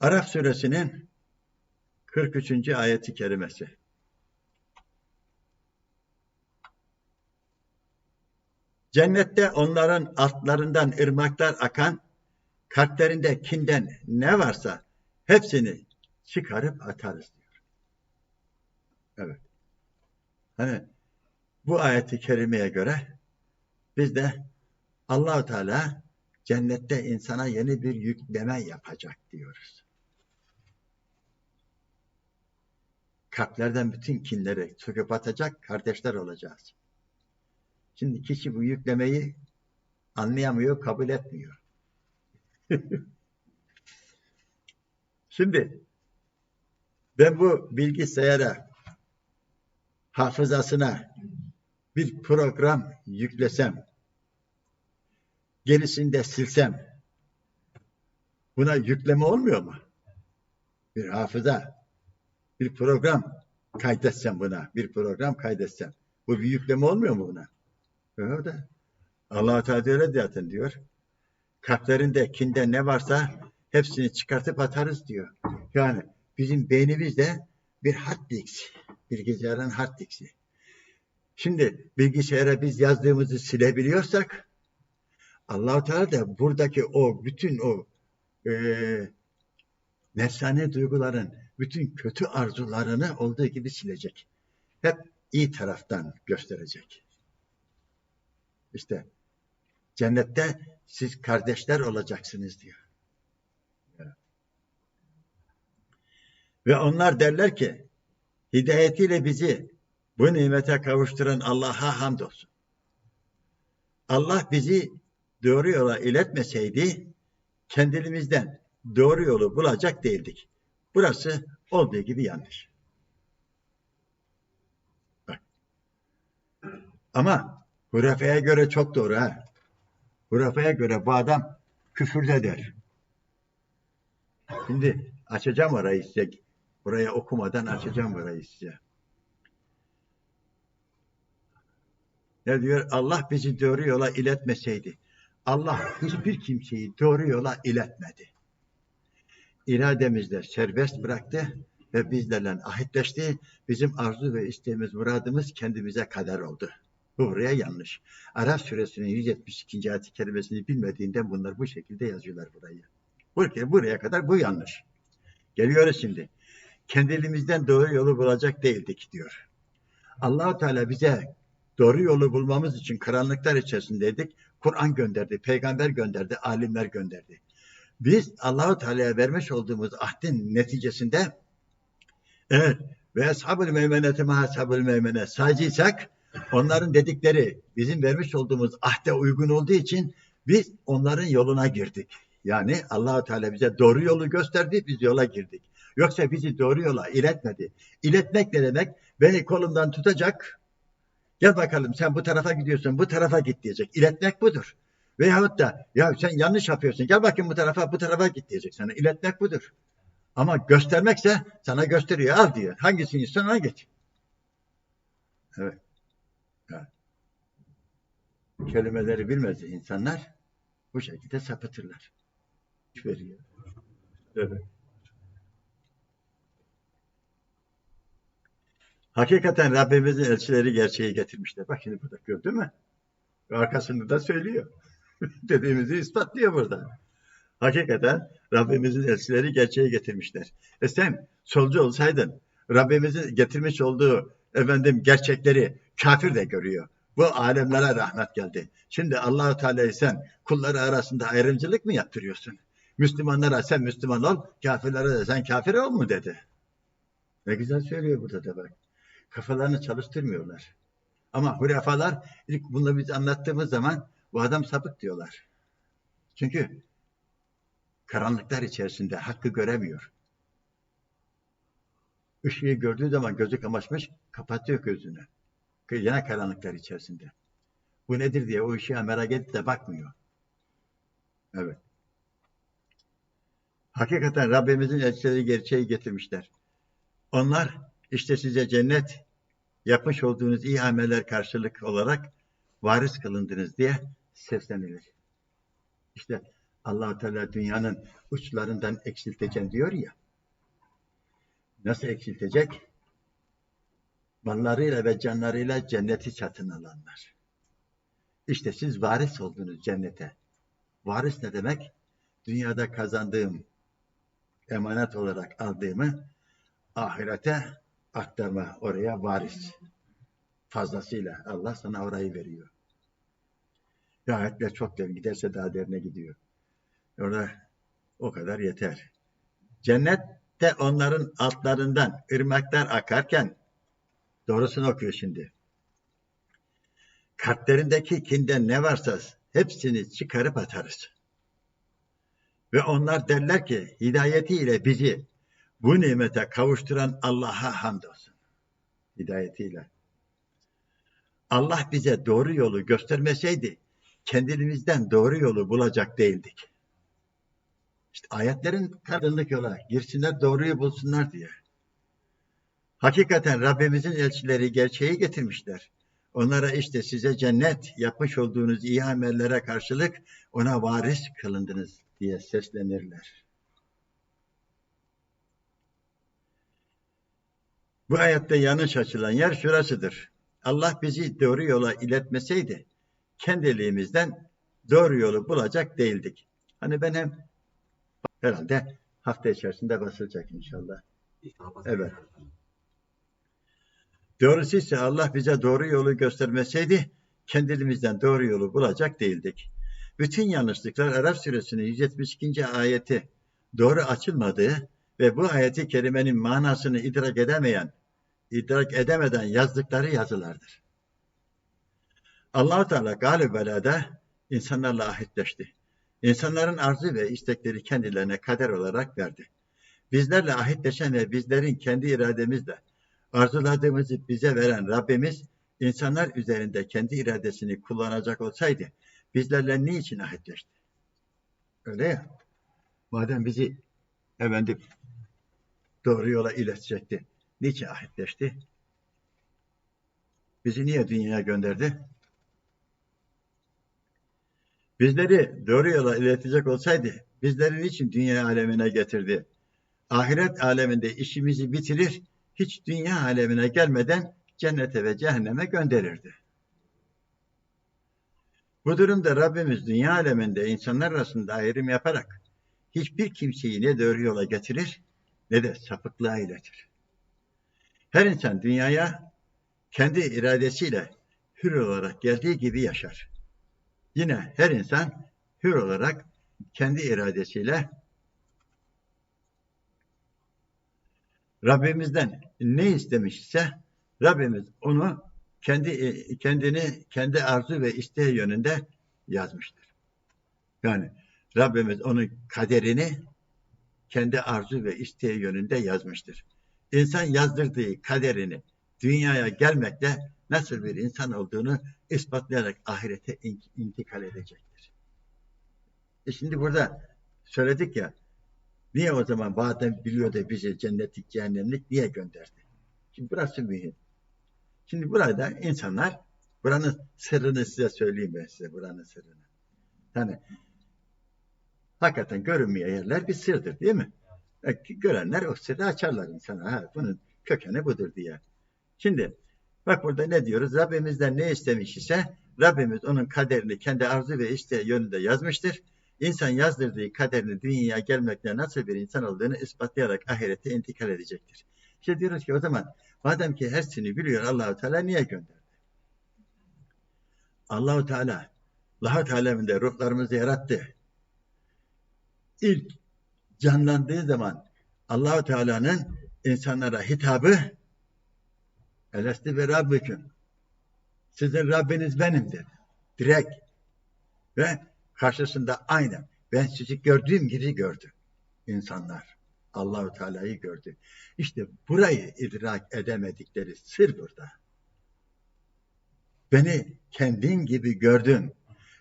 Araf suresinin 43. ayeti kerimesi. Cennette onların altlarından ırmaklar akan, kalplerinde kinden ne varsa hepsini çıkarıp atarız diyor. Evet. Hani bu ayeti kerimeye göre biz de Allahu Teala cennette insana yeni bir yükleme yapacak diyoruz. Kalplerden bütün kinleri söküp atacak kardeşler olacağız. Şimdi kişi bu yüklemeyi anlayamıyor, kabul etmiyor. Şimdi ben bu bilgisayara hafızasına bir program yüklesem gerisini de silsem buna yükleme olmuyor mu? Bir hafıza bir program kaydetsem buna bir program kaydetsem bu bir yükleme olmuyor mu buna? Öyle. Allah Teala öyle zaten diyor. Kalplerinde kinde ne varsa hepsini çıkartıp atarız diyor. Yani bizim beynimizde bir hard disk, bilgisayarın hard diski. Şimdi bilgisayara biz yazdığımızı silebiliyorsak Allah Teala da buradaki o bütün o e, nefsane duyguların bütün kötü arzularını olduğu gibi silecek. Hep iyi taraftan gösterecek. İşte cennette siz kardeşler olacaksınız diyor. Ve onlar derler ki hidayetiyle bizi bu nimete kavuşturan Allah'a hamdolsun. Allah bizi doğru yola iletmeseydi kendimizden doğru yolu bulacak değildik. Burası olduğu gibi yanlış. Bak. Ama hurafeye göre çok doğru ha. Hurafeye göre bu adam küfürde der. Şimdi açacağım orayı size. Buraya okumadan açacağım orayı size. Ne diyor? Allah bizi doğru yola iletmeseydi. Allah hiçbir kimseyi doğru yola iletmedi. İrademizde serbest bıraktı ve bizlerle ahitleşti. Bizim arzu ve isteğimiz, muradımız kendimize kadar oldu. Bu buraya yanlış. Araf suresinin 172. ayet kelimesini bilmediğinden bunlar bu şekilde yazıyorlar burayı. Buraya, buraya kadar bu yanlış. Geliyoruz şimdi. Kendimizden doğru yolu bulacak değildik diyor. Allahu Teala bize doğru yolu bulmamız için karanlıklar içerisindeydik. Kur'an gönderdi, peygamber gönderdi, alimler gönderdi. Biz Allahu Teala'ya vermiş olduğumuz ahdin neticesinde evet ve ashabül meymenete ma ashabül meymene sacıysak onların dedikleri bizim vermiş olduğumuz ahde uygun olduğu için biz onların yoluna girdik. Yani Allahu Teala bize doğru yolu gösterdi, biz yola girdik. Yoksa bizi doğru yola iletmedi. İletmek ne demek? Beni kolumdan tutacak. Gel bakalım sen bu tarafa gidiyorsun, bu tarafa git diyecek. İletmek budur. Veyahut da ya sen yanlış yapıyorsun. Gel bakayım bu tarafa, bu tarafa git diyecek sana. İletmek budur. Ama göstermekse sana gösteriyor. Al diyor. Hangisini istiyorsan ona git. Evet. evet. Kelimeleri bilmez insanlar bu şekilde sapıtırlar. Veriyor. Evet. Hakikaten Rabbimizin elçileri gerçeği getirmişler. Bak şimdi burada gördün mü? Arkasında da söylüyor. Dediğimizi ispatlıyor burada. Hakikaten Rabbimizin elçileri gerçeği getirmişler. E sen solcu olsaydın Rabbimizin getirmiş olduğu efendim gerçekleri kafir de görüyor. Bu alemlere rahmet geldi. Şimdi Allahu Teala'yı sen kulları arasında ayrımcılık mı yaptırıyorsun? Müslümanlara sen Müslüman ol, kafirlere de sen kafir ol mu dedi. Ne güzel söylüyor burada da bak. Kafalarını çalıştırmıyorlar. Ama hurefalar ilk bunu biz anlattığımız zaman bu adam sapık diyorlar. Çünkü karanlıklar içerisinde hakkı göremiyor. Işığı gördüğü zaman gözü kamaşmış, kapatıyor gözünü. Yine karanlıklar içerisinde. Bu nedir diye o ışığa merak edip de bakmıyor. Evet. Hakikaten Rabbimizin elçileri gerçeği getirmişler. Onlar işte size cennet yapmış olduğunuz iyi ameller karşılık olarak varis kılındınız diye seslenilir. İşte allah Teala dünyanın uçlarından eksilteceğim diyor ya. Nasıl eksiltecek? Mallarıyla ve canlarıyla cenneti satın alanlar. İşte siz varis oldunuz cennete. Varis ne demek? Dünyada kazandığım, emanet olarak aldığımı ahirete aktarma, oraya varis. Fazlasıyla Allah sana orayı veriyor. Ayetler çok derin. Giderse daha derine gidiyor. Orada o kadar yeter. Cennette onların altlarından ırmaklar akarken doğrusunu okuyor şimdi. Kalplerindeki kinden ne varsa hepsini çıkarıp atarız. Ve onlar derler ki hidayetiyle bizi bu nimete kavuşturan Allah'a hamdolsun. Hidayetiyle. Allah bize doğru yolu göstermeseydi kendimizden doğru yolu bulacak değildik. İşte ayetlerin kadınlık yola girsinler doğruyu bulsunlar diye. Hakikaten Rabbimizin elçileri gerçeği getirmişler. Onlara işte size cennet yapmış olduğunuz iyi amellere karşılık ona varis kılındınız diye seslenirler. Bu ayette yanlış açılan yer şurasıdır. Allah bizi doğru yola iletmeseydi kendiliğimizden doğru yolu bulacak değildik. Hani ben hem herhalde hafta içerisinde basılacak inşallah. Evet. Doğrusu ise Allah bize doğru yolu göstermeseydi kendimizden doğru yolu bulacak değildik. Bütün yanlışlıklar Arap suresinin 172. ayeti doğru açılmadığı ve bu ayeti kerimenin manasını idrak edemeyen, idrak edemeden yazdıkları yazılardır. allah Teala galibelada insanlarla ahitleşti. İnsanların arzu ve istekleri kendilerine kader olarak verdi. Bizlerle ahitleşen ve bizlerin kendi irademizle arzuladığımızı bize veren Rabbimiz insanlar üzerinde kendi iradesini kullanacak olsaydı bizlerle niçin ahitleşti? Öyle ya. Madem bizi efendim doğru yola iletecekti. Niçin ahitleşti? Bizi niye dünyaya gönderdi? Bizleri doğru yola iletecek olsaydı bizleri niçin dünya alemine getirdi? Ahiret aleminde işimizi bitirir, hiç dünya alemine gelmeden cennete ve cehenneme gönderirdi. Bu durumda Rabbimiz dünya aleminde insanlar arasında ayrım yaparak hiçbir kimseyi ne doğru yola getirir ne de sapıklığa iletir. Her insan dünyaya kendi iradesiyle hür olarak geldiği gibi yaşar. Yine her insan hür olarak kendi iradesiyle Rabbimizden ne istemişse Rabbimiz onu kendi kendini kendi arzu ve isteği yönünde yazmıştır. Yani Rabbimiz onun kaderini kendi arzu ve isteği yönünde yazmıştır. İnsan yazdırdığı kaderini dünyaya gelmekle nasıl bir insan olduğunu ispatlayarak ahirete intikal edecektir. E şimdi burada söyledik ya niye o zaman bazen biliyor da bizi cennetlik cehennemlik niye gönderdi? Şimdi burası mühim. Şimdi burada insanlar buranın sırrını size söyleyeyim ben size buranın sırrını. Yani hakikaten görünmeyen yerler bir sırdır değil mi? E, görenler o sırrı açarlar insana. Ha, bunun kökeni budur diye. Şimdi bak burada ne diyoruz? Rabbimizden ne istemiş ise Rabbimiz onun kaderini kendi arzu ve isteği yönünde yazmıştır. İnsan yazdırdığı kaderini dünyaya gelmekle nasıl bir insan olduğunu ispatlayarak ahirete intikal edecektir. İşte diyoruz ki o zaman madem ki her şeyi biliyor Allahu Teala niye gönderdi? Allahu Teala Allah Teala'mında ruhlarımızı yarattı. İlk canlandığı zaman Allahu Teala'nın insanlara hitabı Elesti ve Rabbiküm sizin Rabbiniz benim dedi. Direkt ve karşısında aynen ben sizi gördüğüm gibi gördü insanlar. Allahu Teala'yı gördü. İşte burayı idrak edemedikleri sır burada. Beni kendin gibi gördün.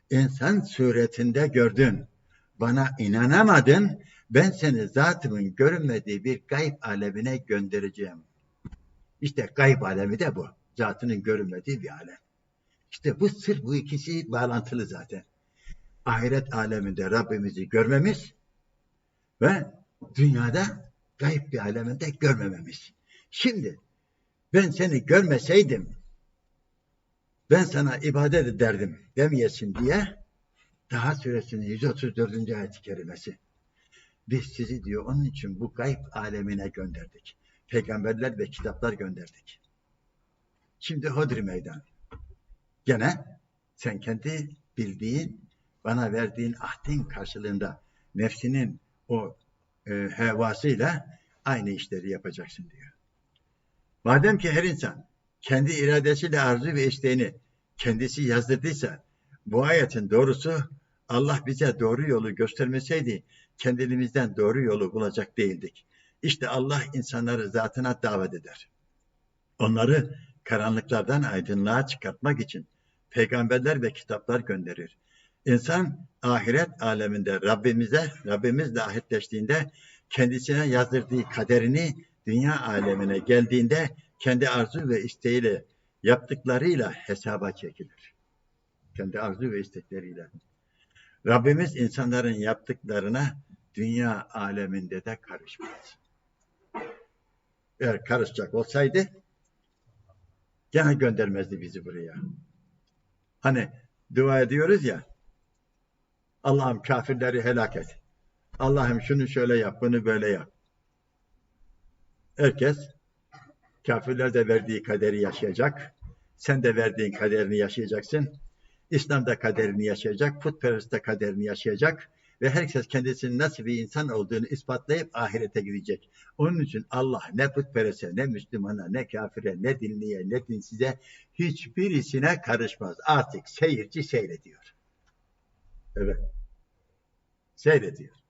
İnsan suretinde gördün. Bana inanamadın. Ben seni zatımın görünmediği bir gayb alemine göndereceğim. İşte gayb alemi de bu. Zatının görünmediği bir alem. İşte bu sır bu ikisi bağlantılı zaten. ahiret aleminde Rabbimizi görmemiz ve dünyada gayb bir aleminde görmememiz. Şimdi ben seni görmeseydim ben sana ibadet ederdim demeyesin diye daha suresinin 134. ayet-i kerimesi. Biz sizi diyor onun için bu gayb alemine gönderdik. Peygamberler ve kitaplar gönderdik. Şimdi hodri meydan. Gene sen kendi bildiğin, bana verdiğin ahdin karşılığında nefsinin o e, hevasıyla aynı işleri yapacaksın diyor. Madem ki her insan kendi iradesiyle arzu ve isteğini kendisi yazdırdıysa bu ayetin doğrusu Allah bize doğru yolu göstermeseydi kendimizden doğru yolu bulacak değildik. İşte Allah insanları zatına davet eder. Onları karanlıklardan aydınlığa çıkartmak için peygamberler ve kitaplar gönderir. İnsan ahiret aleminde Rabbimize, Rabbimizle ahitleştiğinde kendisine yazdırdığı kaderini dünya alemine geldiğinde kendi arzu ve isteğiyle yaptıklarıyla hesaba çekilir. Kendi arzu ve istekleriyle. Rabbimiz insanların yaptıklarına dünya aleminde de karışmaz. Eğer karışacak olsaydı gene göndermezdi bizi buraya. Hani dua ediyoruz ya Allah'ım kafirleri helak et. Allah'ım şunu şöyle yap, bunu böyle yap. Herkes kafirler de verdiği kaderi yaşayacak. Sen de verdiğin kaderini yaşayacaksın. İslam da kaderini yaşayacak. Putperest de kaderini yaşayacak. Ve herkes kendisinin nasıl bir insan olduğunu ispatlayıp ahirete gidecek. Onun için Allah ne putpereste, ne Müslümana, ne kafire, ne dinliye, ne dinsize hiçbirisine karışmaz. Artık seyirci seyrediyor. Evet. Seyrediyor.